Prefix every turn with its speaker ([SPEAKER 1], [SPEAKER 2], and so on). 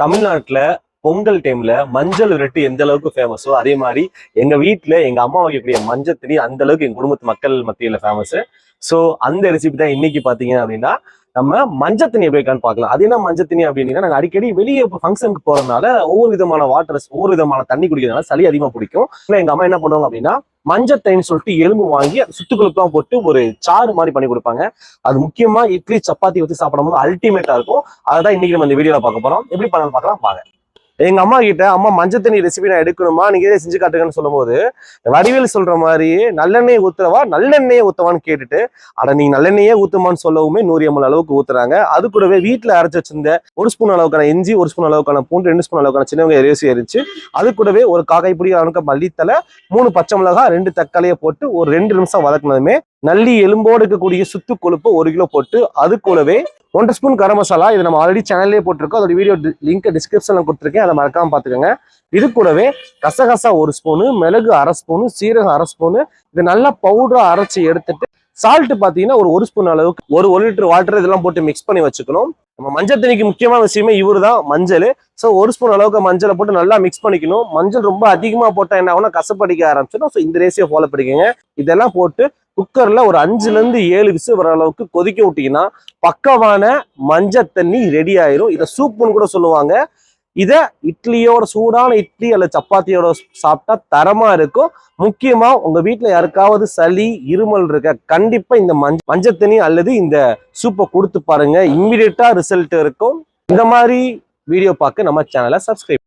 [SPEAKER 1] தமிழ்நாட்டுல பொங்கல் டைம்ல மஞ்சள் விரட்டு எந்த அளவுக்கு ஃபேமஸோ அதே மாதிரி எங்க வீட்டில் எங்க அம்மா வைக்கக்கூடிய மஞ்சள் தண்ணி அந்த அளவுக்கு எங்க குடும்பத்து மக்கள் மத்தியில ஃபேமஸ் ஸோ அந்த ரெசிபி தான் இன்னைக்கு பாத்தீங்க அப்படின்னா நம்ம மஞ்சள் தண்ணி எப்படி இருக்கான்னு பார்க்கலாம். அது என்ன மஞ்சள் தண்ணி அப்படின்னா நாங்கள் அடிக்கடி வெளியே ஃபங்க்ஷனுக்கு போறதுனால ஒவ்வொரு விதமான வாட்டர்ஸ் ஒவ்வொரு விதமான தண்ணி குடிக்கிறதுனால சளி அதிகமாக பிடிக்கும். ஆனா எங்க அம்மா என்ன பண்ணுவாங்க அப்படின்னா மஞ்சள் சொல்லிட்டு எலும்பு வாங்கி அது சுத்துக்குழுப்பெல்லாம் போட்டு ஒரு சாறு மாதிரி பண்ணி கொடுப்பாங்க. அது முக்கியமா இட்லி சப்பாத்தி வச்சு சாப்பிடும்போது அல்டிமேட்டா இருக்கும். அதை தான் இன்னைக்கு நம்ம இந்த வீடியோல பார்க்க போறோம். எப்படி பண்ணலாம் பார்க்கலாம். வாங்க. எங்க அம்மா கிட்ட அம்மா மஞ்சள் தண்ணி ரெசிபி நான் எடுக்கணுமா? நீங்க இதே செஞ்சு காட்டுங்கன்னு சொல்லும்போது வடிவேல் சொல்ற மாதிரி நல்லெண்ணெய் ஊத்துறவா? நல்லெண்ணெயை ஊத்தவான்னு கேட்டுட்டு அட நீங்க நல்லெண்ணெயே ஊத்துமான்னு சொல்லவுமே நூறு எம்எல் அளவுக்கு ஊத்துறாங்க. அது கூடவே வீட்டுல அரைச்சு வச்சிருந்த ஒரு ஸ்பூன் அளவுக்கான இஞ்சி ஒரு ஸ்பூன் அளவுக்கான பூண்டு ரெண்டு ஸ்பூன் அளவுக்கான சின்னவங்க வெங்காயம் எரிசி எரிச்சு அது கூடவே ஒரு காக்காய் பிடி அளவுக்கு மல்லித்தலை மூணு பச்சை மிளகா ரெண்டு தக்காளியை போட்டு ஒரு ரெண்டு நிமிஷம் வதக்குனதுமே நல்லி எலும்போடு இருக்கக்கூடிய சுத்து கொழுப்பு ஒரு கிலோ போட்டு அது கூடவே ஒன்றரை ஸ்பூன் கரம் மசாலா. இது நம்ம ஆல்ரெடி சேனல்லே போட்டிருக்கோம். அதோட வீடியோ லிங்க் டிஸ்கிரிப்ஷன்ல கொடுத்துருக்கேன். அதை மறக்காம பாத்துக்கோங்க இது கூடவே கசகசா ஒரு ஸ்பூனு மிளகு அரை ஸ்பூனு சீரகம் அரை ஸ்பூனு. இது நல்லா பவுடரா அரைச்சி எடுத்துட்டு சால்ட் பார்த்தீங்கன்னா ஒரு ஒரு ஸ்பூன் அளவுக்கு ஒரு ஒரு லிட்டர் வாட்டர் இதெல்லாம் போட்டு மிக்ஸ் பண்ணி வச்சுக்கணும். நம்ம மஞ்சள் தண்ணிக்கு முக்கியமான விஷயமே இவரு தான் மஞ்சள். ஸோ ஒரு ஸ்பூன் அளவுக்கு மஞ்சளை போட்டு நல்லா மிக்ஸ் பண்ணிக்கணும். மஞ்சள் ரொம்ப அதிகமாக போட்டால் என்ன ஆகும்னா கசப்படிக்க ஆரம்பிச்சிடும். ஸோ இந்த ரேசியை ஃபாலோ பண்ணிக்கோங்க. இதெல்லாம் போட்டு குக்கர்ல ஒரு அஞ்சுல இருந்து ஏழு விசு வர அளவுக்கு கொதிக்க விட்டீங்கன்னா பக்கமான மஞ்சள் தண்ணி ரெடி ஆயிரும். இதை சூப்புன்னு கூட சொல்லுவாங்க. இதை இட்லியோட சூடான இட்லி அல்லது சப்பாத்தியோட சாப்பிட்டா தரமா இருக்கும். முக்கியமா உங்க வீட்டில் யாருக்காவது சளி இருமல் இருக்க கண்டிப்பா இந்த மஞ்ச மஞ்சள் தண்ணி அல்லது இந்த சூப்பை கொடுத்து பாருங்க. இம்மிடியட்டா ரிசல்ட் இருக்கும். இந்த மாதிரி வீடியோ பார்க்க நம்ம சேனலை சப்ஸ்கிரைப்